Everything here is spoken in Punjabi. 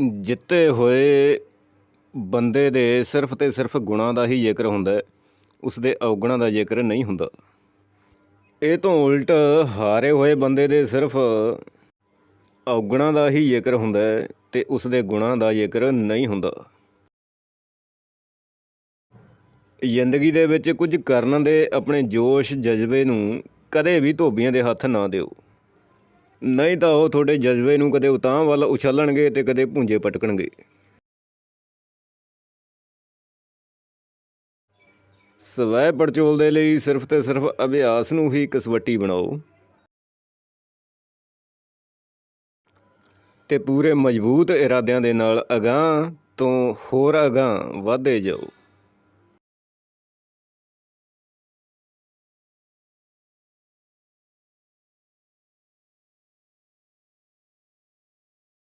ਜਿੱਤੇ ਹੋਏ ਬੰਦੇ ਦੇ ਸਿਰਫ ਤੇ ਸਿਰਫ ਗੁਣਾਂ ਦਾ ਹੀ ਜ਼ਿਕਰ ਹੁੰਦਾ ਹੈ, ਉਸ ਦੇ ਔਗੁਣਾਂ ਦਾ ਜ਼ਿਕਰ ਨਹੀਂ ਹੁੰਦਾ। ਇਹ ਤੋਂ ਉਲਟ ਹਾਰੇ ਹੋਏ ਬੰਦੇ ਦੇ ਸਿਰਫ ਔਗੁਣਾਂ ਦਾ ਹੀ ਜ਼ਿਕਰ ਹੁੰਦਾ ਹੈ ਤੇ ਉਸ ਦੇ ਗੁਣਾਂ ਦਾ ਜ਼ਿਕਰ ਨਹੀਂ ਹੁੰਦਾ। ਜ਼ਿੰਦਗੀ ਦੇ ਵਿੱਚ ਕੁਝ ਕਰਨ ਦੇ ਆਪਣੇ ਜੋਸ਼, ਜਜ਼ਬੇ ਨੂੰ ਕਦੇ ਵੀ ਧੋਬੀਆਂ ਦੇ ਹੱਥ ਨਾ ਦਿਓ। ਨਹੀਂ ਤਾਂ ਉਹ ਤੁਹਾਡੇ ਜਜ਼ਬੇ ਨੂੰ ਕਦੇ ਉਤਾਂਹ ਵੱਲ ਉਛਾਲਣਗੇ ਤੇ ਕਦੇ ਭੁੰਜੇ ਪਟਕਣਗੇ। ਸਵੈ ਪੜਚੋਲ ਦੇ ਲਈ ਸਿਰਫ ਤੇ ਸਿਰਫ ਅਭਿਆਸ ਨੂੰ ਹੀ ਕਸਵੱਟੀ ਬਣਾਓ। ਤੇ ਪੂਰੇ ਮਜ਼ਬੂਤ ਇਰਾਦਿਆਂ ਦੇ ਨਾਲ ਅਗਾਂਹ ਤੋਂ ਹੋਰ ਅਗਾਂਹ ਵਧਦੇ ਜਾਓ।